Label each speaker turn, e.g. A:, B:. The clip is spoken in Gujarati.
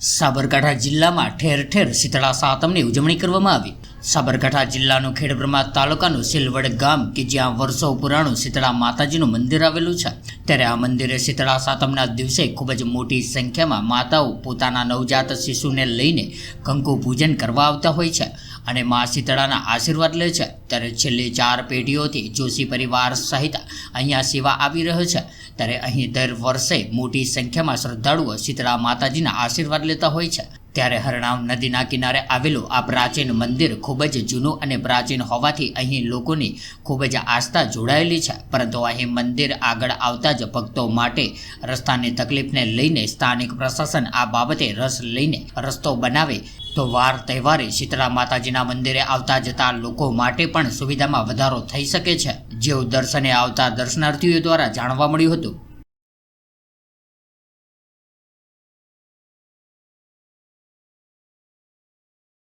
A: સાબરકાંઠા જિલ્લામાં ઠેર ઠેર શીતળા સાતમની ઉજવણી કરવામાં આવી. સાબરકાંઠા જિલ્લાનું ખેડબ્રહ્મા તાલુકાનું સિલવડ ગામ કે જ્યાં વર્ષો પુરાણું શીતળા માતાજીનું મંદિર આવેલું છે, ત્યારે આ મંદિરે શીતળા સાતમના દિવસે ખૂબ જ મોટી સંખ્યામાં માતાઓ પોતાના નવજાત શિશુને લઈને કંકુ પૂજન કરવા આવતા હોય છે. અને મા શીતળાના આશીર્વાદ લે છે. ત્યારે છેલ્લી ચાર પેઢીઓથી જોશી પરિવાર સહિત અહીંયા સેવા આવી રહ્યો છે. ત્યારે અહીં દર વર્ષે મોટી સંખ્યામાં શ્રદ્ધાળુઓ શીતળા માતાજીના આશીર્વાદ લેતા હોય છે. ત્યારે હરણામ નદીના કિનારે આવેલું આ પ્રાચીન મંદિર ખૂબ જ જૂનું અને પ્રાચીન હોવાથી અહીં લોકોની ખૂબ જ આસ્થા જોડાયેલી છે. પરંતુ અહીં મંદિર આગળ આવતા જ ભક્તો માટે રસ્તાની તકલીફને લઈને સ્થાનિક પ્રશાસન આ બાબતે રસ લઈને રસ્તો બનાવે તો વાર તહેવારે શીતળા માતાજીના મંદિરે આવતા જતા લોકો માટે પણ સુવિધામાં વધારો થઈ શકે છે. જેવું દર્શને આવતા દર્શનાર્થીઓ દ્વારા જાણવા મળ્યું હતું.